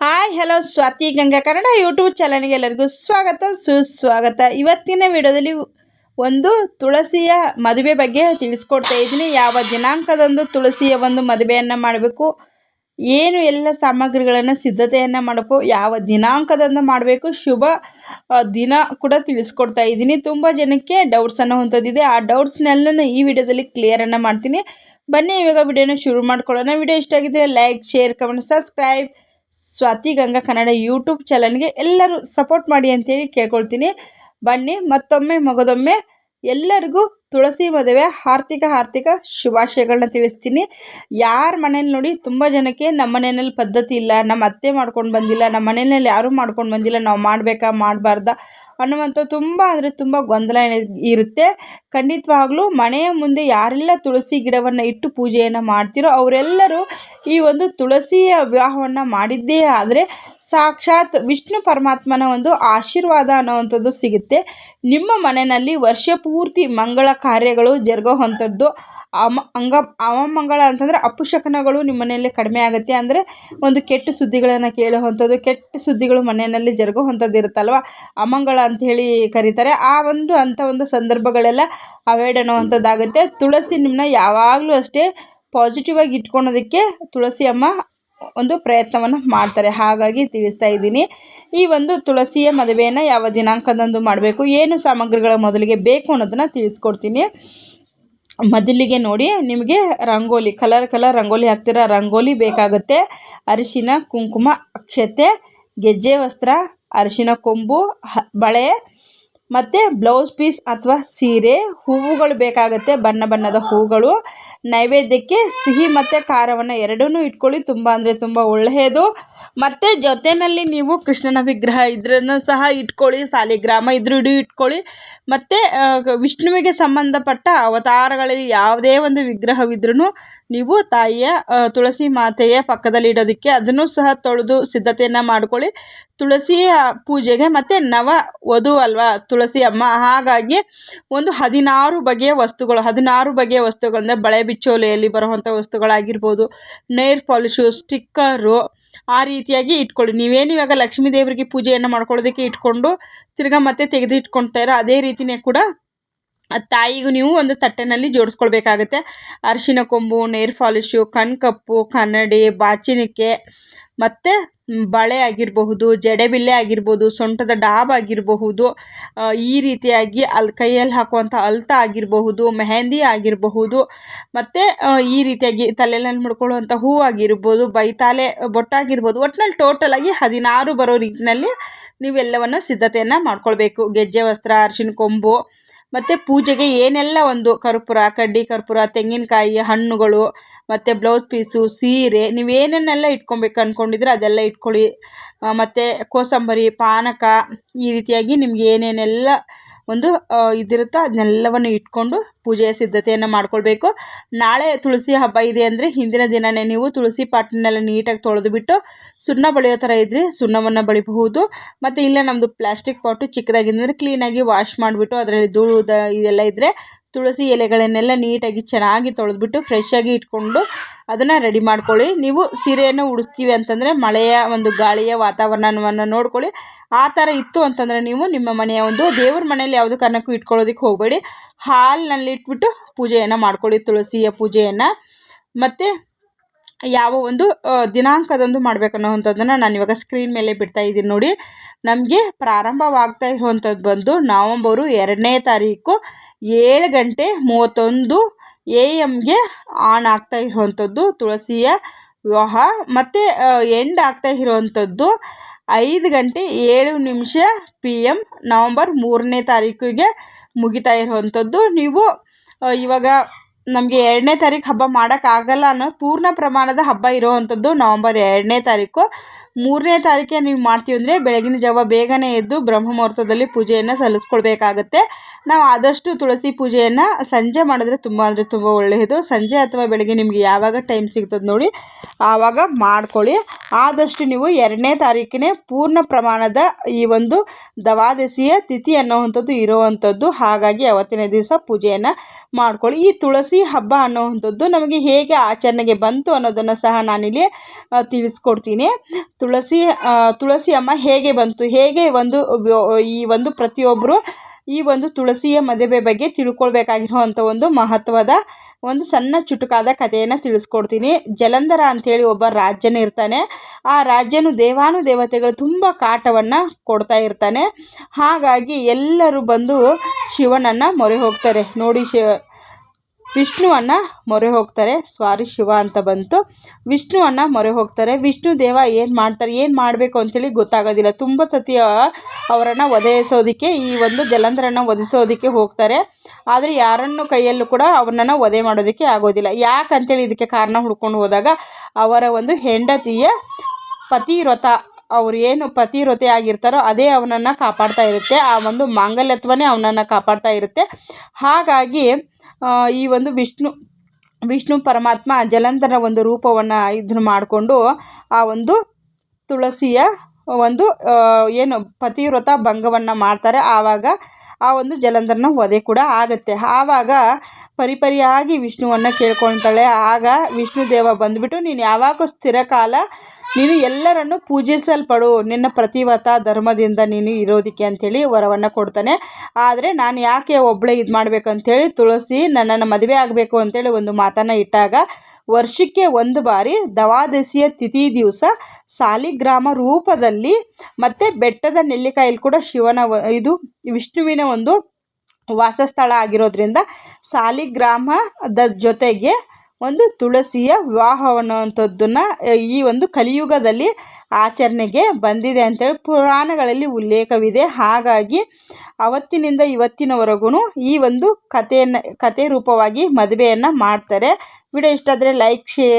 Hi hello Swathi Ganga Kannada YouTube ಚಾನಲ್ಗೆ ಎಲ್ಲರಿಗೂ ಸ್ವಾಗತ, ಸುಸ್ವಾಗತ. ಇವತ್ತಿನ ವಿಡಿಯೋದಲ್ಲಿ ಒಂದು ತುಳಸಿಯ ಮದುವೆ ಬಗ್ಗೆ ತಿಳಿಸ್ಕೊಡ್ತಾ ಇದ್ದೀನಿ. ಯಾವ ದಿನಾಂಕದಂದು ತುಳಸಿಯ ಒಂದು ಮದುವೆಯನ್ನು ಮಾಡಬೇಕು, ಏನು ಎಲ್ಲ ಸಾಮಗ್ರಿಗಳನ್ನು ಸಿದ್ಧತೆಯನ್ನು ಮಾಡಬೇಕು, ಯಾವ ದಿನಾಂಕದಂದು ಮಾಡಬೇಕು, ಶುಭ ದಿನ ಕೂಡ ತಿಳಿಸ್ಕೊಡ್ತಾ ಇದ್ದೀನಿ. ತುಂಬ ಜನಕ್ಕೆ ಡೌಟ್ಸನ್ನು ಹೊಂದದಿದೆ ಆ ಡೌಟ್ಸ್ನೆಲ್ಲ ಈ ವಿಡಿಯೋದಲ್ಲಿ ಕ್ಲಿಯರನ್ನು ಮಾಡ್ತೀನಿ. ಬನ್ನಿ, ಇವಾಗ ವಿಡಿಯೋನ ಶುರು ಮಾಡ್ಕೊಳ್ಳೋಣ. ವಿಡಿಯೋ ಇಷ್ಟ ಆಗಿದ್ದರೆ like share comment subscribe Swathi Ganga Kannada YouTube ಚಾನಲ್ಗೆ ಎಲ್ಲರೂ ಸಪೋರ್ಟ್ ಮಾಡಿ ಅಂತೇಳಿ ಕೇಳ್ಕೊಳ್ತೀನಿ. ಬನ್ನಿ ಮತ್ತೊಮ್ಮೆ ಮಗದೊಮ್ಮೆ ಎಲ್ಲರಿಗೂ ತುಳಸಿ ಮದುವೆ ಆರ್ಥಿಕ ಆರ್ಥಿಕ ಶುಭಾಶಯಗಳನ್ನ ತಿಳಿಸ್ತೀನಿ. ಯಾರ ಮನೇಲಿ ನೋಡಿ ತುಂಬ ಜನಕ್ಕೆ ನಮ್ಮ ಮನೆಯಲ್ಲಿ ಪದ್ಧತಿ ಇಲ್ಲ ನಮ್ಮ ಅತ್ತೆ ಮಾಡ್ಕೊಂಡು ಬಂದಿಲ್ಲ ನಮ್ಮ ಮನೆಯಲ್ಲಿ ಯಾರೂ ಮಾಡ್ಕೊಂಡು ಬಂದಿಲ್ಲ, ನಾವು ಮಾಡಬೇಕಾ, ಮಾಡಬಾರ್ದಾ ಅನ್ನುವಂಥ ತುಂಬ ಅಂದರೆ ತುಂಬ ಗೊಂದಲ ಇರುತ್ತೆ. ಖಂಡಿತವಾಗ್ಲೂ ಮನೆಯ ಮುಂದೆ ಯಾರೆಲ್ಲ ತುಳಸಿ ಗಿಡವನ್ನು ಇಟ್ಟು ಪೂಜೆಯನ್ನು ಮಾಡ್ತಿರೋ ಅವರೆಲ್ಲರೂ ಈ ಒಂದು ತುಳಸಿಯ ವಿವಾಹವನ್ನು ಮಾಡಿದ್ದೇ ಆದರೆ ಸಾಕ್ಷಾತ್ ವಿಷ್ಣು ಪರಮಾತ್ಮನ ಒಂದು ಆಶೀರ್ವಾದ ಅನ್ನುವಂಥದ್ದು ಸಿಗುತ್ತೆ. ನಿಮ್ಮ ಮನೆಯಲ್ಲಿ ವರ್ಷ ಪೂರ್ತಿ ಮಂಗಳ ಕಾರ್ಯಗಳು ಜರಗೋ ಅಂಥದ್ದು ಅಮ, ಅಂಗ, ಅವಮಂಗಳ ಅಂತಂದರೆ ಅಪಶಕನಗಳು ನಿಮ್ಮ ಮನೆಯಲ್ಲಿ ಕಡಿಮೆ ಆಗುತ್ತೆ. ಅಂದರೆ ಒಂದು ಕೆಟ್ಟ ಸುದ್ದಿಗಳನ್ನು ಕೇಳುವಂಥದ್ದು, ಕೆಟ್ಟ ಸುದ್ದಿಗಳು ಮನೆಯಲ್ಲಿ ಜರುಗೋ ಅಂಥದ್ದು ಇರುತ್ತಲ್ವ? ಅಮಂಗಳ ಅಂಥೇಳಿ ಕರೀತಾರೆ. ಆ ಒಂದು, ಅಂಥ ಒಂದು ಸಂದರ್ಭಗಳೆಲ್ಲ ಅವಾಯ್ಡ್ ಅನ್ನೋವಂಥದ್ದಾಗುತ್ತೆ. ತುಳಸಿ ನಿಮ್ಮನ್ನ ಯಾವಾಗಲೂ ಅಷ್ಟೇ ಪಾಸಿಟಿವ್ ಆಗಿ ಇಟ್ಕೊಳೋದಕ್ಕೆ ತುಳಸಿ ಅಮ್ಮ ಒಂದು ಪ್ರಯತ್ನವನ್ನು ಮಾಡ್ತಾರೆ. ಹಾಗಾಗಿ ತಿಳಿಸ್ತಾ ಇದ್ದೀನಿ. ಈ ಒಂದು ತುಳಸಿಯ ಮದುವೆಯನ್ನು ಯಾವ ದಿನಾಂಕದಂದು ಮಾಡಬೇಕು, ಏನು ಸಾಮಗ್ರಿಗಳ ಮೊದಲಿಗೆ ಬೇಕು ಅನ್ನೋದನ್ನು ತಿಳಿಸ್ಕೊಡ್ತೀನಿ. ಮೊದಲಿಗೆ ನೋಡಿ, ನಿಮಗೆ ರಂಗೋಲಿ, ಕಲರ್ ಕಲರ್ ರಂಗೋಲಿ ಹಾಕ್ತೀರಾ? ರಂಗೋಲಿ ಬೇಕಾಗುತ್ತೆ. ಅರಿಶಿನ, ಕುಂಕುಮ, ಅಕ್ಷತೆ, ಗೆಜ್ಜೆ ವಸ್ತ್ರ, ಅರಿಶಿನ ಕೊಂಬು ಬಳೆ, ಮತ್ತು ಬ್ಲೌಸ್ ಪೀಸ್ ಅಥವಾ ಸೀರೆ, ಹೂವುಗಳು ಬೇಕಾಗುತ್ತೆ. ಬಣ್ಣ ಬಣ್ಣದ ಹೂಗಳು. ನೈವೇದ್ಯಕ್ಕೆ ಸಿಹಿ ಮತ್ತು ಖಾರವನ್ನು ಎರಡನ್ನೂ ಇಟ್ಕೊಳ್ಳಿ. ತುಂಬ ಅಂದರೆ ತುಂಬ ಒಳ್ಳೆಯದು. ಮತ್ತು ಜೊತೆಯಲ್ಲಿ ನೀವು ಕೃಷ್ಣನ ವಿಗ್ರಹ ಇದ್ರನ್ನು ಸಹ ಇಟ್ಕೊಳ್ಳಿ, ಸಾಲಿಗ್ರಾಮ ಇದ್ರ ಇಡೀ ಇಟ್ಕೊಳ್ಳಿ. ಮತ್ತು ವಿಷ್ಣುವಿಗೆ ಸಂಬಂಧಪಟ್ಟ ಅವತಾರಗಳಲ್ಲಿ ಯಾವುದೇ ಒಂದು ವಿಗ್ರಹವಿದ್ರೂ ನೀವು ತಾಯಿಯ ತುಳಸಿ ಮಾತೆಯ ಪಕ್ಕದಲ್ಲಿ ಇಡೋದಕ್ಕೆ ಅದನ್ನು ಸಹ ತೊಳೆದು ಸಿದ್ಧತೆಯನ್ನು ಮಾಡ್ಕೊಳ್ಳಿ. ತುಳಸಿಯ ಪೂಜೆಗೆ ಮತ್ತು ನವ ವಧು ಅಲ್ವಾ, ತುಳಸಿ ಅಮ್ಮ? ಹಾಗಾಗಿ ಒಂದು ಹದಿನಾರು ಬಗೆಯ ವಸ್ತುಗಳು, ಹದಿನಾರು ಬಗೆಯ ವಸ್ತುಗಳಂದರೆ ಬಳೆ ಬಿಚ್ಚೋಲೆಯಲ್ಲಿ ಬರುವಂಥ ವಸ್ತುಗಳಾಗಿರ್ಬೋದು. ನೇರ್ ಪಾಲಿಶು, ಸ್ಟಿಕ್ಕರು ಆ ರೀತಿಯಾಗಿ ಇಟ್ಕೊಳ್ಳಿ. ನೀವೇನು ಇವಾಗ ಲಕ್ಷ್ಮೀ ದೇವರಿಗೆ ಪೂಜೆಯನ್ನು ಮಾಡ್ಕೊಳ್ಳೋದಕ್ಕೆ ಇಟ್ಕೊಂಡು ತಿರ್ಗಾ ಮತ್ತೆ ತೆಗೆದು ಇಟ್ಕೊಳ್ತಾಯಿರೋ ಅದೇ ರೀತಿಯೇ ಕೂಡ ಆ ತಾಯಿಗೂ ನೀವು ಒಂದು ತಟ್ಟೆನಲ್ಲಿ ಜೋಡಿಸ್ಕೊಳ್ಬೇಕಾಗತ್ತೆ. ಅರಿಶಿನ ಕೊಂಬು ನೇರ್ ಪಾಲಿಶು ಕಣ್ಕಪ್ಪು, ಕನ್ನಡಿ ಬಾಚಿಣಿಕೆ ಮತ್ತು ಬಳೆ ಆಗಿರಬಹುದು ಜಡೆಬಿಲ್ಲೆ ಆಗಿರ್ಬೋದು ಸೊಂಟದ ಡಾಬ್ ಆಗಿರಬಹುದು ಈ ರೀತಿಯಾಗಿ ಅಲ್ಲಿ ಕೈಯಲ್ಲಿ ಹಾಕುವಂಥ ಅಲ್ತ ಆಗಿರಬಹುದು, ಮೆಹೆಂದಿ ಆಗಿರಬಹುದು, ಮತ್ತು ಈ ರೀತಿಯಾಗಿ ತಲೆಯಲ್ಲಿ ಮುಡ್ಕೊಳ್ಳುವಂಥ ಹೂ ಆಗಿರ್ಬೋದು, ಬೈತಾಲೆ ಬೊಟ್ಟಾಗಿರ್ಬೋದು ಒಟ್ಟಿನಲ್ಲಿ ಟೋಟಲಾಗಿ ಹದಿನಾರು ಬರೋ ರೀತಿಯಲ್ಲಿ ನೀವೆಲ್ಲವನ್ನು ಸಿದ್ಧತೆಯನ್ನು ಮಾಡ್ಕೊಳ್ಬೇಕು. ಗೆಜ್ಜೆ, ವಸ್ತ್ರ, ಅರಿಶಿನ, ಕೊಂಬು ಮತ್ತು ಪೂಜೆಗೆ ಏನೆಲ್ಲ ಒಂದು ಕರ್ಪೂರ, ಕಡ್ಡಿ ಕರ್ಪೂರ, ತೆಂಗಿನಕಾಯಿ, ಹಣ್ಣುಗಳು, ಮತ್ತು ಬ್ಲೌಸ್ ಪೀಸು ಸೀರೆ, ನೀವು ಏನೇನೆಲ್ಲ ಇಟ್ಕೊಬೇಕು ಅಂದ್ಕೊಂಡಿದ್ರೆ ಅದೆಲ್ಲ ಇಟ್ಕೊಳ್ಳಿ. ಮತ್ತು ಕೋಸಂಬರಿ, ಪಾನಕ ಈ ರೀತಿಯಾಗಿ ನಿಮ್ಗೆ ಏನೇನೆಲ್ಲ ಒಂದು ಇದಿರುತ್ತೋ ಅದನ್ನೆಲ್ಲವನ್ನು ಇಟ್ಕೊಂಡು ಪೂಜೆಯ ಸಿದ್ಧತೆಯನ್ನು ಮಾಡ್ಕೊಳ್ಬೇಕು. ನಾಳೆ ತುಳಸಿ ಹಬ್ಬ ಇದೆ ಅಂದರೆ ಹಿಂದಿನ ದಿನವೇ ನೀವು ತುಳಸಿ ಪಾಟ್ನೆಲ್ಲ ನೀಟಾಗಿ ತೊಳೆದು ಬಿಟ್ಟು ಸುಣ್ಣ ಬಳಿಯೋ ಥರ ಇದ್ದರೆ ಸುಣ್ಣವನ್ನು ಬಳಿಬಹುದು. ಮತ್ತು ಇಲ್ಲ ನಮ್ಮದು ಪ್ಲಾಸ್ಟಿಕ್ ಪಾಟು ಚಿಕ್ಕದಾಗಿದ್ದರೆ ಕ್ಲೀನಾಗಿ ವಾಶ್ ಮಾಡಿಬಿಟ್ಟು ಅದರಲ್ಲಿ ಧೂಳು ಇದೆಲ್ಲ ಇದ್ದರೆ ತುಳಸಿ ಎಲೆಗಳನ್ನೆಲ್ಲ ನೀಟಾಗಿ ಚೆನ್ನಾಗಿ ತೊಳೆದ್ಬಿಟ್ಟು ಫ್ರೆಶ್ಶಾಗಿ ಇಟ್ಕೊಂಡು ಅದನ್ನು ರೆಡಿ ಮಾಡ್ಕೊಳ್ಳಿ. ನೀವು ಸೀರೆಯನ್ನು ಉಡಿಸ್ತೀವಿ ಅಂತಂದರೆ ಮಳೆಯ ಒಂದು ಗಾಳಿಯ ವಾತಾವರಣವನ್ನು ನೋಡ್ಕೊಳ್ಳಿ. ಆ ಥರ ಇತ್ತು ಅಂತಂದರೆ ನೀವು ನಿಮ್ಮ ಮನೆಯ ಒಂದು ದೇವ್ರ ಮನೆಯಲ್ಲಿ ಯಾವುದೇ ಕಾರಣಕ್ಕೂ ಇಟ್ಕೊಳ್ಳೋದಕ್ಕೆ ಹೋಗಬೇಡಿ. ಹಾಲ್ನಲ್ಲಿ ಇಟ್ಬಿಟ್ಟು ಪೂಜೆಯನ್ನು ಮಾಡ್ಕೊಳ್ಳಿ, ತುಳಸಿಯ ಪೂಜೆಯನ್ನು. ಮತ್ತು ಯಾವ ಒಂದು ದಿನಾಂಕದಂದು ಮಾಡಬೇಕನ್ನೋವಂಥದ್ದನ್ನು ನಾನು ಇವಾಗ ಸ್ಕ್ರೀನ್ ಮೇಲೆ ಬಿಡ್ತಾ ಇದ್ದೀನಿ ನೋಡಿ. ನಮಗೆ ಪ್ರಾರಂಭವಾಗ್ತಾ ಇರುವಂಥದ್ದು ಬಂದು ನವಂಬರು ಎರಡನೇ ತಾರೀಕು ಏಳು ಗಂಟೆ ಮೂವತ್ತೊಂದು ಎ ಎಮ್ಗೆ ಆನ್ ಆಗ್ತಾ ಇರುವಂಥದ್ದು ತುಳಸಿಯ ವಿವಾಹ. ಮತ್ತು ಎಂಡ್ ಆಗ್ತಾ ಇರುವಂಥದ್ದು ಐದು ಗಂಟೆ ಏಳು ನಿಮಿಷ ಪಿ ಎಂ ನವಂಬರ್ ಮೂರನೇ ತಾರೀಕಿಗೆ ಮುಗಿತಾ ಇರುವಂಥದ್ದು ನೀವು ಇವಾಗ ನಮಗೆ ಎರಡನೇ ತಾರೀಕು ಹಬ್ಬ ಮಾಡೋಕ್ಕಾಗಲ್ಲ ಅನ್ನೋ ಪೂರ್ಣ ಪ್ರಮಾಣದ ಹಬ್ಬ ಇರುವಂಥದ್ದು ನವಂಬರ್ ಎರಡನೇ ತಾರೀಕು. ಮೂರನೇ ತಾರೀಕೆ ನೀವು ಮಾಡ್ತೀವಿ ಅಂದರೆ ಬೆಳಗಿನ ಜಾವ ಬೇಗನೆ ಎದ್ದು ಬ್ರಹ್ಮ ಮುಹೂರ್ತದಲ್ಲಿ ಪೂಜೆಯನ್ನು ಸಲ್ಲಿಸ್ಕೊಳ್ಬೇಕಾಗತ್ತೆ. ನಾವು ಆದಷ್ಟು ತುಳಸಿ ಪೂಜೆಯನ್ನು ಸಂಜೆ ಮಾಡಿದ್ರೆ ತುಂಬ ಅಂದರೆ ತುಂಬ ಒಳ್ಳೆಯದು. ಸಂಜೆ ಅಥವಾ ಬೆಳಗ್ಗೆ ನಿಮಗೆ ಯಾವಾಗ ಟೈಮ್ ಸಿಗ್ತದೆ ನೋಡಿ ಆವಾಗ ಮಾಡ್ಕೊಳ್ಳಿ. ಆದಷ್ಟು ನೀವು ಎರಡನೇ ತಾರೀಕಿನೇ ಪೂರ್ಣ ಪ್ರಮಾಣದ ಈ ಒಂದು ದವಾದಸಿಯ ತಿಥಿ ಅನ್ನೋವಂಥದ್ದು ಇರೋವಂಥದ್ದು. ಹಾಗಾಗಿ ಅವತ್ತಿನ ದಿವಸ ಪೂಜೆಯನ್ನು ಮಾಡ್ಕೊಳ್ಳಿ. ಈ ತುಳಸಿ ಹಬ್ಬ ಅನ್ನೋವಂಥದ್ದು ನಮಗೆ ಹೇಗೆ ಆಚರಣೆಗೆ ಬಂತು ಅನ್ನೋದನ್ನು ಸಹ ನಾನಿಲ್ಲಿ ತಿಳಿಸ್ಕೊಡ್ತೀನಿ. ತುಳಸಿ ತುಳಸಿ ಅಮ್ಮ ಹೇಗೆ ಬಂತು? ಹೇಗೆ ಒಂದು ಈ ಒಂದು ಪ್ರತಿಯೊಬ್ಬರು ಈ ಒಂದು ತುಳಸಿಯ ಮದುವೆ ಬಗ್ಗೆ ತಿಳ್ಕೊಳ್ಬೇಕಾಗಿರುವಂಥ ಒಂದು ಮಹತ್ವದ ಒಂದು ಸಣ್ಣ ಚುಟುಕಾದ ಕಥೆಯನ್ನು ತಿಳಿಸ್ಕೊಡ್ತೀನಿ. ಜಲಂಧರ ಅಂಥೇಳಿ ಒಬ್ಬ ರಾಜ್ಯನೇ ಇರ್ತಾನೆ. ಆ ರಾಜ್ಯನು ದೇವಾನು ದೇವತೆಗಳು ತುಂಬ ಕಾಟವನ್ನು ಕೊಡ್ತಾ ಇರ್ತಾನೆ. ಹಾಗಾಗಿ ಎಲ್ಲರೂ ಬಂದು ಶಿವನನ್ನು ಮೊರೆ ಹೋಗ್ತಾರೆ. ನೋಡಿ ಶಿ ವಿಷ್ಣುವನ್ನು ಮೊರೆ ಹೋಗ್ತಾರೆ. ಸ್ವಾರಿ ಶಿವ ಅಂತ ಬಂತು. ವಿಷ್ಣುವನ್ನು ಮೊರೆ ಹೋಗ್ತಾರೆ. ವಿಷ್ಣು ದೇವ ಏನು ಮಾಡ್ತಾರೆ? ಏನು ಮಾಡಬೇಕು ಅಂಥೇಳಿ ಗೊತ್ತಾಗೋದಿಲ್ಲ. ತುಂಬ ಸತಿ ಅವರನ್ನು ಒದೆಯಿಸೋದಕ್ಕೆ ಈ ಒಂದು ಜಲಂಧರನ್ನು ಒದಿಸೋದಕ್ಕೆ ಹೋಗ್ತಾರೆ. ಆದರೆ ಯಾರನ್ನು ಕೈಯಲ್ಲೂ ಕೂಡ ಅವನನ್ನು ವಧೆ ಮಾಡೋದಕ್ಕೆ ಆಗೋದಿಲ್ಲ. ಯಾಕಂತೇಳಿ ಇದಕ್ಕೆ ಕಾರಣ ಹುಡ್ಕೊಂಡು ಹೋದಾಗ, ಅವರ ಒಂದು ಹೆಂಡತಿಯ ಪತಿವ್ರತ, ಅವ್ರು ಏನು ಪತಿವ್ರತೆ ಆಗಿರ್ತಾರೋ ಅದೇ ಅವನನ್ನು ಕಾಪಾಡ್ತಾ ಇರುತ್ತೆ. ಆ ಒಂದು ಮಾಂಗಲ್ಯತ್ವನೇ ಅವನನ್ನು ಕಾಪಾಡ್ತಾ ಇರುತ್ತೆ. ಹಾಗಾಗಿ ಈ ಒಂದು ವಿಷ್ಣು ವಿಷ್ಣು ಪರಮಾತ್ಮ ಜಲಂಧರ ಒಂದು ರೂಪವನ್ನು ಇದನ್ನು ಮಾಡಿಕೊಂಡು ಆ ಒಂದು ತುಳಸಿಯ ಒಂದು ಏನು ಪತಿವ್ರತ ಭಂಗವನ್ನು ಮಾಡ್ತಾರೆ. ಆವಾಗ ಆ ಒಂದು ಜಲಂಧರನ ವಧೆ ಕೂಡ ಆಗುತ್ತೆ. ಆವಾಗ ಪರಿಪರಿಯಾಗಿ ವಿಷ್ಣುವನ್ನು ಕೇಳ್ಕೊಳ್ತಾಳೆ. ಆಗ ವಿಷ್ಣು ದೇವ ಬಂದುಬಿಟ್ಟು ನೀನು ಯಾವಾಗೂ ಸ್ಥಿರಕಾಲ ನೀನು ಎಲ್ಲರನ್ನು ಪೂಜಿಸಲ್ಪಡು. ನಿನ್ನ ಪ್ರತಿವತ ಧರ್ಮದಿಂದ ನೀನು ಇರೋದಕ್ಕೆ ಅಂಥೇಳಿ ವರವನ್ನು ಕೊಡ್ತಾನೆ. ಆದರೆ ನಾನು ಯಾಕೆ ಒಬ್ಬಳೇ ಇದು ಮಾಡಬೇಕು ಅಂಥೇಳಿ ತುಳಸಿ ನನ್ನನ್ನು ಮದುವೆ ಆಗಬೇಕು ಅಂತೇಳಿ ಒಂದು ಮಾತನ್ನು ಇಟ್ಟಾಗ, ವರ್ಷಕ್ಕೆ ಒಂದು ಬಾರಿ ದವಾದಸಿಯ ತಿಥಿ ದಿವಸ ಸಾಲಿಗ್ರಾಮ ರೂಪದಲ್ಲಿ ಮತ್ತು ಬೆಟ್ಟದ ನೆಲ್ಲಿಕಾಯಲ್ಲಿ ಕೂಡ ಶಿವನ ಇದು ವಿಷ್ಣುವಿನ ಒಂದು ವಾಸಸ್ಥಳ ಆಗಿರೋದ್ರಿಂದ ಸಾಲಿಗ್ರಾಮದ ಜೊತೆಗೆ ಒಂದು ತುಳಸಿಯ ವಿವಾಹ ಅನ್ನುವಂಥದ್ದನ್ನು ಈ ಒಂದು ಕಲಿಯುಗದಲ್ಲಿ ಆಚರಣೆಗೆ ಬಂದಿದೆ ಅಂತೇಳಿ ಪುರಾಣಗಳಲ್ಲಿ ಉಲ್ಲೇಖವಿದೆ. ಹಾಗಾಗಿ ಅವತ್ತಿನಿಂದ ಇವತ್ತಿನವರೆಗೂ ಈ ಒಂದು ಕಥೆಯನ್ನು, ಕಥೆ ರೂಪವಾಗಿ ಮದುವೆಯನ್ನು ಮಾಡ್ತಾರೆ. ವಿಡಿಯೋ ಇಷ್ಟ ಆದರೆ ಲೈಕ್, ಶೇರ್.